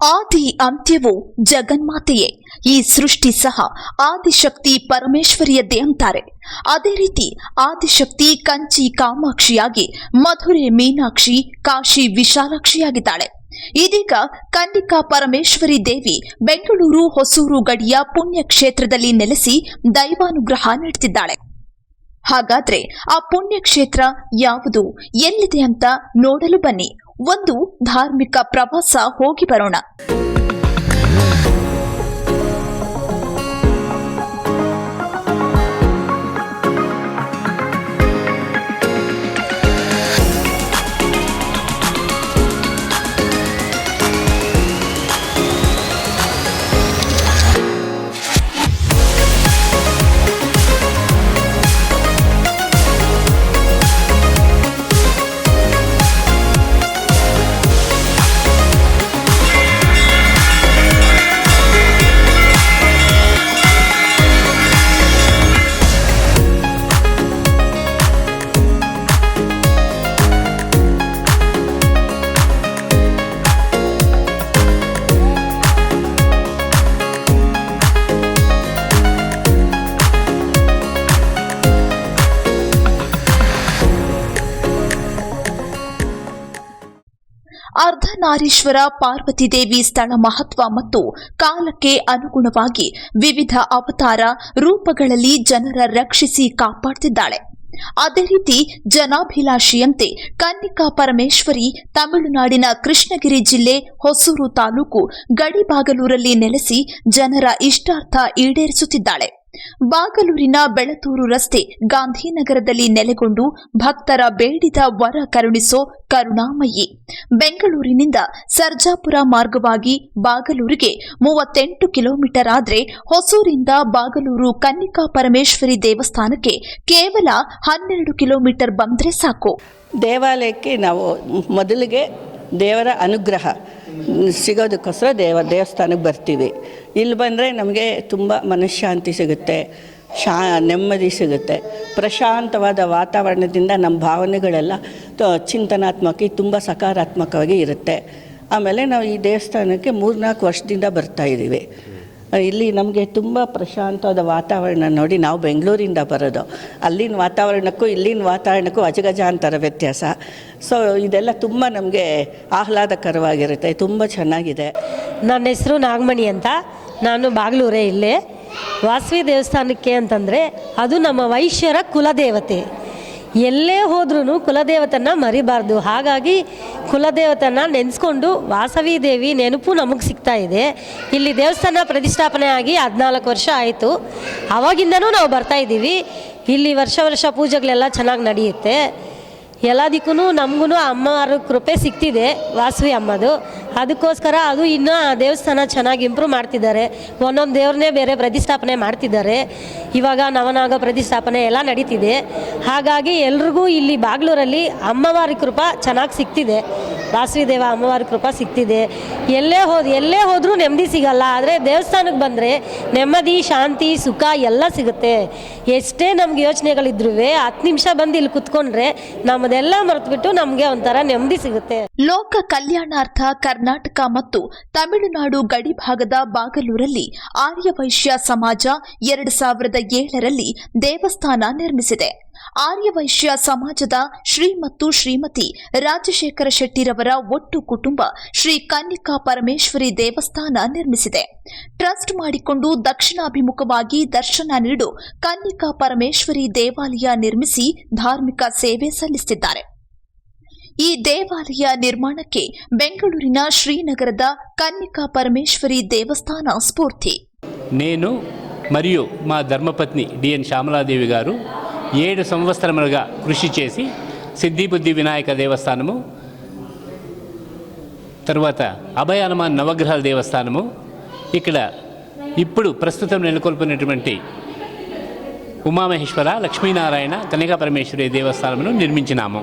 ಆದಿ ಅಂತ್ಯವು ಜಗನ್ಮಾತೆಯೇ, ಈ ಸೃಷ್ಟಿ ಸಹ ಆದಿಶಕ್ತಿ ಪರಮೇಶ್ವರಿಯದ್ದೇ ಅಂತಾರೆ. ಅದೇ ರೀತಿ ಆದಿಶಕ್ತಿ ಕಂಚಿ ಕಾಮಾಕ್ಷಿಯಾಗಿ, ಮಧುರೆ ಮೀನಾಕ್ಷಿ ಕಾಶಿ ವಿಶಾಲಾಕ್ಷಿಯಾಗಿದ್ದಾಳೆ. ಇದೀಗ ಕನ್ನಿಕಾ ಪರಮೇಶ್ವರಿ ದೇವಿ ಬೆಂಗಳೂರು ಹೊಸೂರು ಗಡಿಯ ಪುಣ್ಯಕ್ಷೇತ್ರದಲ್ಲಿ ನೆಲೆಸಿ ದೈವಾನುಗ್ರಹ ನೀಡುತ್ತಿದ್ದಾಳೆ ಹಾಗಾದ್ರೆ ಆ ಪುಣ್ಯಕ್ಷೇತ್ರ ಯಾವುದು, ಎಲ್ಲಿದೆ ಅಂತ ನೋಡಲು ಬನ್ನಿ. ಒಂದು ಧಾರ್ಮಿಕ ಪ್ರವಾಸ ಹೋಗಿ ಬರೋಣ. ಅರ್ಧನಾರೀಶ್ವರ ಪಾರ್ವತಿ ದೇವಿ ಸ್ಥಳ ಮಹತ್ವ ಮತ್ತು ಕಾಲಕ್ಕೆ ಅನುಗುಣವಾಗಿ ವಿವಿಧ ಅವತಾರ ರೂಪಗಳಲ್ಲಿ ಜನರ ರಕ್ಷಿಸಿ ಕಾಪಾಡುತ್ತಿದ್ದಾಳೆ ಅದೇ ರೀತಿ ಜನಾಭಿಲಾಷಿಯಂತೆ ಕನ್ನಿಕಾ ಪರಮೇಶ್ವರಿ ತಮಿಳುನಾಡಿನ ಕೃಷ್ಣಗಿರಿ ಜಿಲ್ಲೆ ಹೊಸೂರು ತಾಲೂಕು ಗಡಿಬಾಗಲೂರಲ್ಲಿ ನೆಲೆಸಿ ಜನರ ಇಷ್ಟಾರ್ಥ ಈಡೇರಿಸುತ್ತಿದ್ದಾಳೆ. ಬಾಗಲೂರಿನ ಬೆಳತೂರು ರಸ್ತೆ ಗಾಂಧಿನಗರದಲ್ಲಿ ನೆಲೆಗೊಂಡು ಭಕ್ತರ ಬೇಡಿದ ವರ ಕರುಣಿಸೋ ಕರುಣಾಮಯಿ. ಬೆಂಗಳೂರಿನಿಂದ ಸರ್ಜಾಪುರ ಮಾರ್ಗವಾಗಿ ಬಾಗಲೂರಿಗೆ ಮೂವತ್ತೆಂಟು ಕಿಲೋಮೀಟರ್ ಆದರೆ ಹೊಸೂರಿಂದ ಬಾಗಲೂರು ಕನ್ನಿಕಾ ಪರಮೇಶ್ವರಿ ದೇವಸ್ಥಾನಕ್ಕೆ ಕೇವಲ ಹನ್ನೆರಡು ಕಿಲೋಮೀಟರ್ ಬಂದರೆ ಸಾಕು. ದೇವಾಲಯಕ್ಕೆ ನಾವು ಮೊದಲಿಗೆ ದೇವರ ಅನುಗ್ರಹ, ಸಿಗೋದಕ್ಕೋಸ್ಕರ ದೇವ ದೇವಸ್ಥಾನಕ್ಕೆ ಬರ್ತೀವಿ. ಇಲ್ಲಿ ಬಂದರೆ ನಮಗೆ ತುಂಬ ಮನಃಶಾಂತಿ ಸಿಗುತ್ತೆ, ಶಾ, ನೆಮ್ಮದಿ ಸಿಗುತ್ತೆ. ಪ್ರಶಾಂತವಾದ ವಾತಾವರಣದಿಂದ ನಮ್ಮ ಭಾವನೆಗಳೆಲ್ಲ ಚಿಂತನಾತ್ಮಕ, ತುಂಬ ಸಕಾರಾತ್ಮಕವಾಗಿ ಇರುತ್ತೆ. ಆಮೇಲೆ ನಾವು ಈ ದೇವಸ್ಥಾನಕ್ಕೆ ಮೂರ್ನಾಲ್ಕು ವರ್ಷದಿಂದ ಬರ್ತಾ ಇದ್ದೀವಿ ಇಲ್ಲಿ ನಮಗೆ ತುಂಬ ಪ್ರಶಾಂತವಾದ ವಾತಾವರಣ ನೋಡಿ ನಾವು ಬೆಂಗಳೂರಿಂದ ಬರೋದು. ಅಲ್ಲಿನ ವಾತಾವರಣಕ್ಕೂ ಇಲ್ಲಿನ ವಾತಾವರಣಕ್ಕೂ ಅಜಗಜ ಅಂತಾರೆ ವ್ಯತ್ಯಾಸ. ಸೊ ಇದೆಲ್ಲ ತುಂಬ ನಮಗೆ ಆಹ್ಲಾದಕರವಾಗಿರುತ್ತೆ, ತುಂಬ ಚೆನ್ನಾಗಿದೆ. ನನ್ನ ಹೆಸರು ನಾಗಮಣಿ ಅಂತ. ನಾನು ಬಾಗ್ಲೂರೇ ಇಲ್ಲೇ. ವಾಸವಿ ದೇವಸ್ಥಾನಕ್ಕೆ ಅಂತಂದರೆ ಅದು ನಮ್ಮ ವೈಶ್ಯರ ಕುಲದೇವತೆ. ಎಲ್ಲೇ ಹೋದ್ರೂ ಕುಲದೇವತನ್ನ ಮರಿಬಾರ್ದು. ಹಾಗಾಗಿ ಕುಲದೇವತನ್ನ ನೆನೆಸ್ಕೊಂಡು ವಾಸವಿ ದೇವಿ ನೆನಪು ನಮಗೆ ಸಿಗ್ತಾ ಇದೆ. ಇಲ್ಲಿ ದೇವಸ್ಥಾನ ಪ್ರತಿಷ್ಠಾಪನೆ ಆಗಿ ಹದಿನಾಲ್ಕು ವರ್ಷ ಆಯಿತು. ಆವಾಗಿಂದನೂ ನಾವು ಬರ್ತಾ ಇದ್ದೀವಿ. ಇಲ್ಲಿ ವರ್ಷ ವರ್ಷ ಪೂಜೆಗಳೆಲ್ಲ ಚೆನ್ನಾಗಿ ನಡೆಯುತ್ತೆ. ಎಲ್ಲದಕ್ಕೂ ನಮಗೂ ಅಮ್ಮವಾರ ಕೃಪೆ ಸಿಗ್ತಿದೆ. ವಾಸವಿ ಅಮ್ಮದು. ಅದಕ್ಕೋಸ್ಕರ ಅದು ಇನ್ನೂ ದೇವಸ್ಥಾನ ಚೆನ್ನಾಗಿ ಇಂಪ್ರೂವ್ ಮಾಡ್ತಿದ್ದಾರೆ. ಒಂದೊಂದು ದೇವ್ರನ್ನೇ ಬೇರೆ ಪ್ರತಿಷ್ಠಾಪನೆ ಮಾಡ್ತಿದ್ದಾರೆ. ಇವಾಗ ನವನಾಗ ಪ್ರತಿಷ್ಠಾಪನೆ ಎಲ್ಲ ನಡೀತಿದೆ. ಹಾಗಾಗಿ ಎಲ್ರಿಗೂ ಇಲ್ಲಿ ಬಾಗ್ಲೂರಲ್ಲಿ ಅಮ್ಮವಾರಿ ಕೃಪಾ ಚೆನ್ನಾಗಿ ಸಿಗ್ತಿದೆ ವಾಸವಿ ದೇವ ಅಮ್ಮವಾರಿ ಕೃಪಾ ಸಿಗ್ತಿದೆ ಎಲ್ಲೇ ಹೋದ್, ಎಲ್ಲೇ ಹೋದರೂ ನೆಮ್ಮದಿ ಸಿಗಲ್ಲ. ಆದರೆ ದೇವಸ್ಥಾನಕ್ಕೆ ಬಂದರೆ ನೆಮ್ಮದಿ, ಶಾಂತಿ, ಸುಖ ಎಲ್ಲ ಸಿಗುತ್ತೆ. ಎಷ್ಟೇ ನಮ್ಗೆ ಯೋಚನೆಗಳಿದ್ರೂ ಹತ್ತು ನಿಮಿಷ ಬಂದು ಇಲ್ಲಿ ಕುತ್ಕೊಂಡ್ರೆ ನಮ್ಮದೆಲ್ಲ ಮರೆತುಬಿಟ್ಟು ನಮಗೆ ಒಂಥರ ನೆಮ್ಮದಿ ಸಿಗುತ್ತೆ. ಲೋಕ ಕಲ್ಯಾಣಾರ್ಥ ಕರ್ನಾಟಕ ಮತ್ತು ತಮಿಳುನಾಡು ಗಡಿಭಾಗದ ಬಾಗಲೂರಲ್ಲಿ ಆರ್ಯವೈಶ್ಯ ಸಮಾಜ ಎರಡು ಸಾವಿರದ ಏಳರಲ್ಲಿ ದೇವಸ್ಥಾನ ನಿರ್ಮಿಸಿದೆ. ಆರ್ಯವೈಶ್ಯ ಸಮಾಜದ ಶ್ರೀ ಮತ್ತು ಶ್ರೀಮತಿ ರಾಜಶೇಖರ ಶೆಟ್ಟಿರವರ ಒಟ್ಟು ಕುಟುಂಬ ಶ್ರೀ ಕನ್ನಿಕಾ ಪರಮೇಶ್ವರಿ ದೇವಸ್ಥಾನ ನಿರ್ಮಿಸಿದೆ. ಟ್ರಸ್ಟ್ ಮಾಡಿಕೊಂಡು ದಕ್ಷಿಣಾಭಿಮುಖವಾಗಿ ದರ್ಶನ ನೀಡು ಕನ್ನಿಕಾ ಪರಮೇಶ್ವರಿ ದೇವಾಲಯ ನಿರ್ಮಿಸಿ ಧಾರ್ಮಿಕ ಸೇವೆ ಸಲ್ಲಿಸುತ್ತಿದ್ದಾರೆ ಈ ದೇವಾಲಯ ನಿರ್ಮಾಣಕ್ಕೆ ಬೆಂಗಳೂರಿನ ಶ್ರೀನಗರದ కన్నికా పరమేశ్వరి దేవస్థాన స్ఫూర్తి నేను మరియు మా ధర్మపత్ని డిఎన్ శ్యామలాదేవి గారు ఏడు సంవత్సరములుగా కృషి చేసి సిద్ధిబుద్ధి వినాయక దేవస్థానము తర్వాత అభయ హనుమాన్ నవగ్రహాల దేవస్థానము ఇక్కడ ఇప్పుడు ప్రస్తుతం నెలకొల్పినటువంటి ఉమామహేశ్వర లక్ష్మీనారాయణ కన్యకా పరమేశ్వరి దేవస్థానమును నిర్మించినాము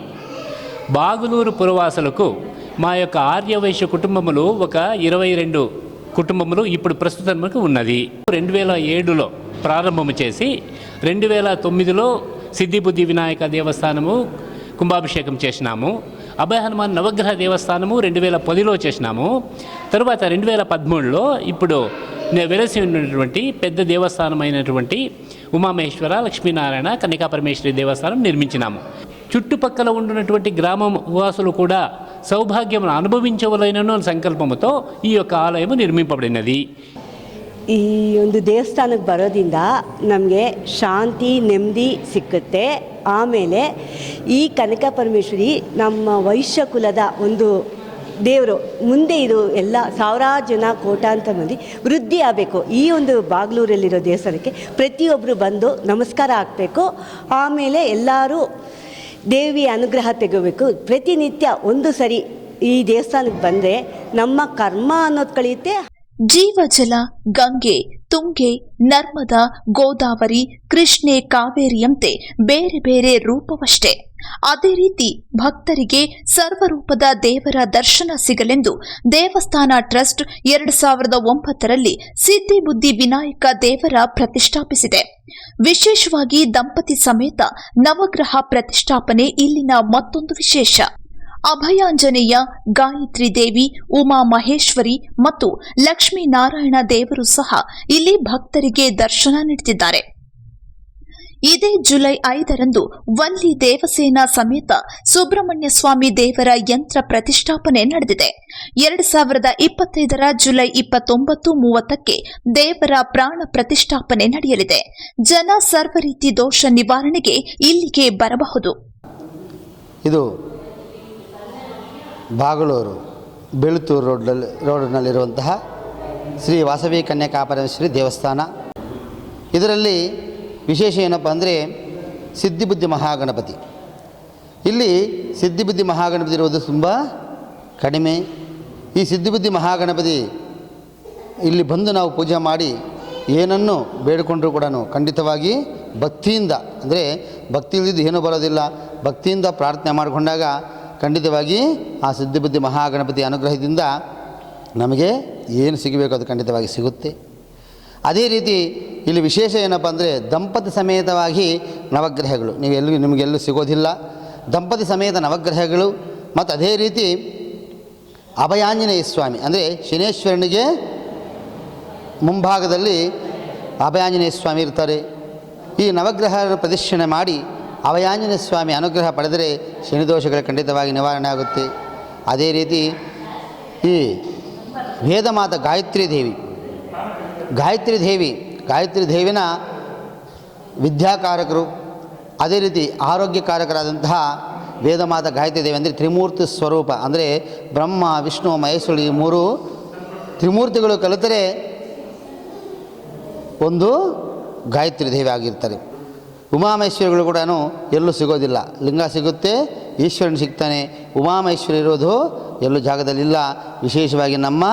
బాగులూరు పురవాసులకు మా యొక్క ఆర్యవైశ్య కుటుంబములు ఒక ఇరవై రెండు కుటుంబములు ఇప్పుడు ప్రస్తుతానికి ఉన్నది. రెండు వేల ఏడులో ప్రారంభము చేసి రెండు వేల తొమ్మిదిలో సిద్ధిబుద్ధి వినాయక దేవస్థానము కుంభాభిషేకం చేసినాము. అభయ హనుమాన్ నవగ్రహ దేవస్థానము రెండు వేల పదిలో చేసినాము. తర్వాత రెండు వేల పదమూడులో ఇప్పుడు వెలసి ఉన్నటువంటి పెద్ద దేవస్థానం అయినటువంటి ఉమామహేశ్వర లక్ష్మీనారాయణ కన్నికా పరమేశ్వరి దేవస్థానం నిర్మించినాము. చుట్టుపక్కల ఉంటున్నటువంటి గ్రామం వాసులు కూడా సౌభాగ్యం అనుభవించవలైనను అనే సంకల్పముతో ఈ యొక్క ఆలయము నిర్మింపబడినది ಈ ಒಂದು ದೇವಸ್ಥಾನಕ್ಕೆ ಬರೋದ್ರಿಂದ ನಮಗೆ ಶಾಂತಿ ನೆಮ್ಮದಿ ಸಿಕ್ಕುತ್ತೆ ಆಮೇಲೆ ಈ ಕನಕ ಪರಮೇಶ್ವರಿ ನಮ್ಮ ವೈಶ್ಯ ಕುಲದ ಒಂದು ದೇವರು ಮುಂದೆ ಇದು ಎಲ್ಲ ಸಾವಿರಾರು ಜನ ಕೋಟಾಂತರ ಮಂದಿ ವೃದ್ಧಿ ಆಗಬೇಕು ಈ ಒಂದು ಬಾಗ್ಲೂರಲ್ಲಿರೋ ದೇವಸ್ಥಾನಕ್ಕೆ ಪ್ರತಿಯೊಬ್ಬರು ಬಂದು ನಮಸ್ಕಾರ ಹಾಕಬೇಕು ಆಮೇಲೆ ಎಲ್ಲರೂ ದೇವಿಯ ಅನುಗ್ರಹ ತೆಗೋಬೇಕು ಪ್ರತಿನಿತ್ಯ ಒಂದು ಸರಿ ಈ ದೇವಸ್ಥಾನಕ್ಕೆ ಬಂದರೆ ನಮ್ಮ ಕರ್ಮ ಅನ್ನೋದು ಕಳೆಯುತ್ತೆ. ಜೀವಜಲ ಗಂಗೆ ತುಂಗೆ, ನರ್ಮದಾ, ಗೋದಾವರಿ, ಕೃಷ್ಣೆ, ಕಾವೇರಿಯಂತೆ ಬೇರೆ ಬೇರೆ ರೂಪವಷ್ಟೇ. ಅದೇ ರೀತಿ ಭಕ್ತರಿಗೆ ಸರ್ವರೂಪದ ದೇವರ ದರ್ಶನ ಸಿಗಲೆಂದು ದೇವಸ್ಥಾನ ಟ್ರಸ್ಟ್ ಎರಡು ಸಾವಿರದ ಒಂಬತ್ತರಲ್ಲಿ ಸಿದ್ಧಿಬುದ್ಧಿ ವಿನಾಯಕ ದೇವರ ಪ್ರತಿಷ್ಠಾಪಿಸಿದೆ. ವಿಶೇಷವಾಗಿ ದಂಪತಿ ಸಮೇತ ನವಗ್ರಹ ಪ್ರತಿಷ್ಠಾಪನೆ ಇಲ್ಲಿನ ಮತ್ತೊಂದು ವಿಶೇಷ. ಅಭಯಾಂಜನೇಯ ಗಾಯತ್ರಿ ದೇವಿ, ಉಮಾ ಮಹೇಶ್ವರಿ ಮತ್ತು ಲಕ್ಷ್ಮೀನಾರಾಯಣ ದೇವರು ಸಹ ಇಲ್ಲಿ ಭಕ್ತರಿಗೆ ದರ್ಶನ ನೀಡುತ್ತಿದ್ದಾರೆ ಇದೇ ಜುಲೈ ಐದರಂದು ವಲ್ಲಿ ದೇವಸೇನಾ ಸಮೇತ ಸುಬ್ರಹ್ಮಣ್ಯ ಸ್ವಾಮಿ ದೇವರ ಯಂತ್ರ ಪ್ರತಿಷ್ಠಾಪನೆ ನಡೆದಿದೆ. ಎರಡು ಸಾವಿರದ ಇಪ್ಪತ್ತೈದರ ಜುಲೈ ಇಪ್ಪತ್ತೊಂಬತ್ತು ಮೂವತ್ತಕ್ಕೆ ದೇವರ ಪ್ರಾಣ ಪ್ರತಿಷ್ಠಾಪನೆ ನಡೆಯಲಿದೆ. ಜನ ಸರ್ವ ರೀತಿ ದೋಷ ನಿವಾರಣೆಗೆ ಇಲ್ಲಿಗೆ ಬರಬಹುದು. ಇದು ಬಾಗಳೂರು ಬೆಳುತ್ತೂರು ರೋಡ್ನಲ್ಲಿ, ರೋಡ್ನಲ್ಲಿರುವಂತಹ ಶ್ರೀ ವಾಸವಿ ಕನ್ಯಾಕಾಪರಮೇಶ್ವರಿ ದೇವಸ್ಥಾನ. ಇದರಲ್ಲಿ ವಿಶೇಷ ಏನಪ್ಪ ಅಂದರೆ ಸಿದ್ಧಿಬುದ್ಧಿ ಮಹಾಗಣಪತಿ. ಇಲ್ಲಿ ಸಿದ್ಧಿಬುದ್ಧಿ ಮಹಾಗಣಪತಿ ಇರುವುದು ತುಂಬ ಕಡಿಮೆ. ಈ ಸಿದ್ಧಿಬುದ್ಧಿ ಮಹಾಗಣಪತಿ ಇಲ್ಲಿ ಬಂದು ನಾವು ಪೂಜೆ ಮಾಡಿ ಏನನ್ನು ಬೇಡಿಕೊಂಡರೂ ಕೂಡ ಖಂಡಿತವಾಗಿ ಭಕ್ತಿಯಿಂದ, ಅಂದರೆ ಭಕ್ತಿ ಇಲ್ಲದಿದ್ದು ಏನೂ ಬರೋದಿಲ್ಲ. ಭಕ್ತಿಯಿಂದ ಪ್ರಾರ್ಥನೆ ಮಾಡಿಕೊಂಡಾಗ ಖಂಡಿತವಾಗಿ ಆ ಸಿದ್ಧಿಬುದ್ಧಿ ಮಹಾಗಣಪತಿ ಅನುಗ್ರಹದಿಂದ ನಮಗೆ ಏನು ಸಿಗಬೇಕು ಅದು ಖಂಡಿತವಾಗಿ ಸಿಗುತ್ತೆ. ಅದೇ ರೀತಿ ಇಲ್ಲಿ ವಿಶೇಷ ಏನಪ್ಪ ಅಂದರೆ ದಂಪತಿ ಸಮೇತವಾಗಿ ನವಗ್ರಹಗಳು. ನೀವೆಲ್ಲೂ ನಿಮಗೆಲ್ಲೂ ಸಿಗೋದಿಲ್ಲ. ದಂಪತಿ ಸಮೇತ ನವಗ್ರಹಗಳು ಮತ್ತು ಅದೇ ರೀತಿ ಅಭಯಾಂಜನೇಯ ಸ್ವಾಮಿ ಅಂದರೆ ಶನೇಶ್ವರನಿಗೆ ಮುಂಭಾಗದಲ್ಲಿ ಅಭಯಾಂಜನೇಯ ಸ್ವಾಮಿ ಇರ್ತಾರೆ. ಈ ನವಗ್ರಹ ಪ್ರದಕ್ಷಿಣೆ ಮಾಡಿ ಅಭಯಾಂಜನೇಯ ಸ್ವಾಮಿ ಅನುಗ್ರಹ ಪಡೆದರೆ ಶನಿದೋಷಗಳು ಖಂಡಿತವಾಗಿ ನಿವಾರಣೆ ಆಗುತ್ತೆ. ಅದೇ ರೀತಿ ಈ ವೇದಮಾತ ಗಾಯತ್ರಿ ದೇವಿ ಗಾಯತ್ರಿ ದೇವಿ, ಗಾಯತ್ರಿ ದೇವಿನ ವಿದ್ಯಾಕಾರಕರು, ಅದೇ ರೀತಿ ಆರೋಗ್ಯಕಾರಕರಾದಂತಹ ವೇದಮಾತ ಗಾಯತ್ರಿ ದೇವಿ ಅಂದರೆ ತ್ರಿಮೂರ್ತಿ ಸ್ವರೂಪ ಅಂದರೆ ಬ್ರಹ್ಮ, ವಿಷ್ಣು, ಮಹೇಶ್ವರಿ ಈ ಮೂರು ತ್ರಿಮೂರ್ತಿಗಳು ಕಲಿತರೆ ಒಂದು ಗಾಯತ್ರಿ ದೇವಿ ಆಗಿರ್ತಾರೆ. ಉಮಾಮಹೇಶ್ವರಿಗಳು ಕೂಡ ಎಲ್ಲೂ ಸಿಗೋದಿಲ್ಲ. ಲಿಂಗ ಸಿಗುತ್ತೆ, ಈಶ್ವರನ ಸಿಗ್ತಾನೆ. ಉಮಾಮಹೇಶ್ವರಿ ಇರೋದು ಎಲ್ಲೂ ಜಾಗದಲ್ಲಿಲ್ಲ. ವಿಶೇಷವಾಗಿ ನಮ್ಮ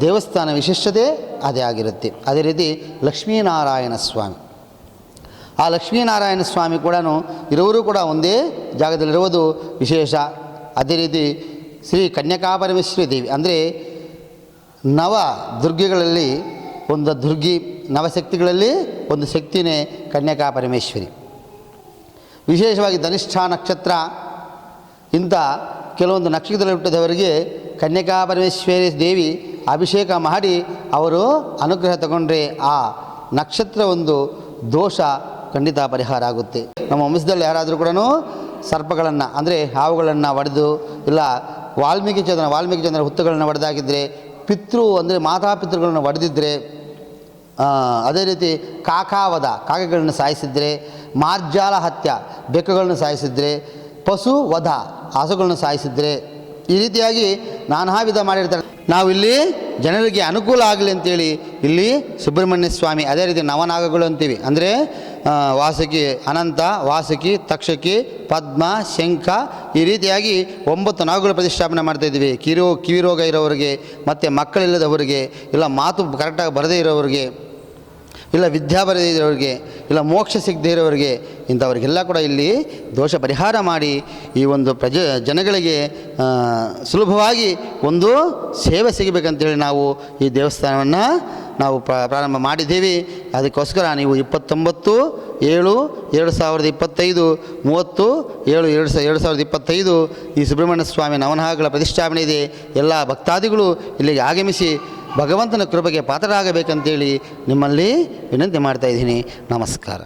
ದೇವಸ್ಥಾನ ವಿಶಿಷ್ಟತೆ ಅದೇ ಆಗಿರುತ್ತೆ. ಅದೇ ರೀತಿ ಲಕ್ಷ್ಮೀನಾರಾಯಣ ಸ್ವಾಮಿ. ಆ ಲಕ್ಷ್ಮೀನಾರಾಯಣ ಸ್ವಾಮಿ ಕೂಡ ಇರುವರು ಕೂಡ ಒಂದೇ ಜಾಗದಲ್ಲಿರುವುದು ವಿಶೇಷ. ಅದೇ ರೀತಿ ಶ್ರೀ ಕನ್ಯಕಾಪರಮೇಶ್ವರಿ ದೇವಿ, ಅಂದರೆ ನವ ದುರ್ಗೆಗಳಲ್ಲಿ ಒಂದು ದುರ್ಗಿ ನವಶಕ್ತಿಗಳಲ್ಲಿ ಒಂದು ಶಕ್ತಿನೇ ಕನ್ಯಕಾ ಪರಮೇಶ್ವರಿ. ವಿಶೇಷವಾಗಿ ಧನಿಷ್ಠ ನಕ್ಷತ್ರ ಇಂಥ ಕೆಲವೊಂದು ನಕ್ಷತ್ರದಲ್ಲಿ ಹುಟ್ಟಿದವರಿಗೆ ಕನ್ಯಕಾ ಪರಮೇಶ್ವರಿ ದೇವಿ ಅಭಿಷೇಕ ಮಾಡಿ ಅವರು ಅನುಗ್ರಹ ತಗೊಂಡ್ರೆ ಆ ನಕ್ಷತ್ರ ಒಂದು ದೋಷ ಖಂಡಿತ ಪರಿಹಾರ ಆಗುತ್ತೆ. ನಮ್ಮ ವಂಶದಲ್ಲಿ ಯಾರಾದರೂ ಕೂಡ ಸರ್ಪಗಳನ್ನು, ಅಂದರೆ ಹಾವುಗಳನ್ನು ಒಡೆದು, ಇಲ್ಲ ವಾಲ್ಮೀಕಿ ಚಂದ್ರ ವಾಲ್ಮೀಕಿ ಚಂದ್ರ ಹುತ್ತುಗಳನ್ನು ಒಡೆದಾಗಿದ್ದರೆ ಪಿತೃ ಅಂದರೆ ಮಾತಾಪಿತೃಗಳನ್ನು ಒಡೆದಿದ್ದರೆ ಅದೇ ರೀತಿ ಕಾಕಾವಧ ಕಾಗೆಗಳನ್ನು ಸಾಯಿಸಿದರೆ, ಮಾರ್ಜಾಲ ಹತ್ಯ ಬೆಕ್ಕುಗಳನ್ನು ಸಾಯಿಸಿದರೆ, ಪಶು ವಧ ಹಸುಗಳನ್ನು ಸಾಯಿಸಿದರೆ ಈ ರೀತಿಯಾಗಿ ನಾನಾ ವಿಧ ಮಾಡಿರ್ತಾರೆ. ನಾವು ಇಲ್ಲಿ ಜನರಿಗೆ ಅನುಕೂಲ ಆಗಲಿ ಅಂತೇಳಿ ಇಲ್ಲಿ ಸುಬ್ರಹ್ಮಣ್ಯ ಸ್ವಾಮಿ ಅದೇ ರೀತಿ ನವನಾಗಗಳು ಅಂತೀವಿ. ಅಂದರೆ ವಾಸಕಿ ಅನಂತ, ವಾಸಕಿ ತಕ್ಷಕಿ, ಪದ್ಮ, ಶಂಖ ಈ ರೀತಿಯಾಗಿ ಒಂಬತ್ತು ನಾಗಗಳು ಪ್ರತಿಷ್ಠಾಪನೆ ಮಾಡ್ತಾ ಇದ್ದೀವಿ. ಕಿರೋ ಕಿವಿರೋಗ ಇರೋವ್ರಿಗೆ, ಮತ್ತು ಮಕ್ಕಳಿಲ್ಲದವರಿಗೆ, ಇಲ್ಲ ಮಾತು ಕರೆಕ್ಟಾಗಿ ಬರದೇ ಇರೋರಿಗೆ ಇಲ್ಲ ವಿದ್ಯಾ ಬರದೇ ಇರೋರಿಗೆ ಇಲ್ಲ ಮೋಕ್ಷ ಸಿಗದೇ ಇರೋರಿಗೆ, ಇಂಥವರಿಗೆಲ್ಲ ಕೂಡ ಇಲ್ಲಿ ದೋಷ ಪರಿಹಾರ ಮಾಡಿ ಈ ಒಂದು ಪ್ರಜ, ಜನಗಳಿಗೆ ಸುಲಭವಾಗಿ ಒಂದು ಸೇವೆ ಸಿಗಬೇಕಂತೇಳಿ ನಾವು ಈ ದೇವಸ್ಥಾನವನ್ನು ನಾವು ಪ್ರ- ಪ್ರಾರಂಭ ಮಾಡಿದ್ದೀವಿ. ಅದಕ್ಕೋಸ್ಕರ ನೀವು ಇಪ್ಪತ್ತೊಂಬತ್ತು, ಏಳು, ಎರಡು ಸಾವಿರದ ಇಪ್ಪತ್ತೈದು, ಮೂವತ್ತು, ಏಳು, ಎರಡು ಸಾವಿರ ಎರಡು ಸಾವಿರದ ಇಪ್ಪತ್ತೈದು ಈ ಸುಬ್ರಹ್ಮಣ್ಯ ಸ್ವಾಮಿ ನವನಹಗಳ ಪ್ರತಿಷ್ಠಾಪನೆ ಇದೆ. ಎಲ್ಲ ಭಕ್ತಾದಿಗಳು ಇಲ್ಲಿಗೆ ಆಗಮಿಸಿ ಭಗವಂತನ ಕೃಪೆಗೆ ಪಾತ್ರರಾಗಬೇಕಂತೇಳಿ ನಿಮ್ಮಲ್ಲಿ ವಿನಂತಿ ಮಾಡ್ತಾ ಇದ್ದೀನಿ. ನಮಸ್ಕಾರ.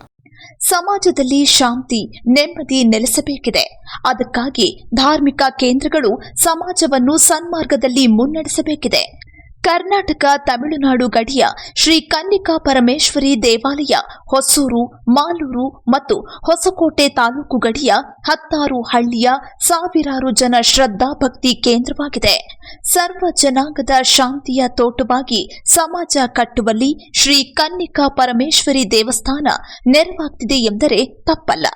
ಸಮಾಜದಲ್ಲಿ ಶಾಂತಿ, ನೆಮ್ಮದಿ ನೆಲೆಸಬೇಕಿದೆ. ಅದಕ್ಕಾಗಿ ಧಾರ್ಮಿಕ ಕೇಂದ್ರಗಳು ಸಮಾಜವನ್ನು ಸನ್ಮಾರ್ಗದಲ್ಲಿ ಮುನ್ನಡೆಸಬೇಕಿದೆ. ಕರ್ನಾಟಕ, ತಮಿಳುನಾಡು ಗಡಿಯ ಶ್ರೀ ಕನ್ನಿಕಾ ಪರಮೇಶ್ವರಿ ದೇವಾಲಯ, ಹೊಸೂರು, ಮಾಲೂರು ಮತ್ತು ಹೊಸಕೋಟೆ ತಾಲೂಕು ಗಡಿಯ ಹತ್ತಾರು ಹಳ್ಳಿಯ ಸಾವಿರಾರು ಜನ ಶ್ರದ್ಧಾಭಕ್ತಿ ಕೇಂದ್ರವಾಗಿದೆ. ಸರ್ವ ಜನಾಂಗದ ಶಾಂತಿಯ ತೋಟವಾಗಿ ಸಮಾಜ ಕಟ್ಟುವಲ್ಲಿ ಶ್ರೀ ಕನ್ನಿಕಾ ಪರಮೇಶ್ವರಿ ದೇವಸ್ಥಾನ ನೆರವಾಗ್ತಿದೆ ಎಂದರೆ ತಪ್ಪಲ್ಲ.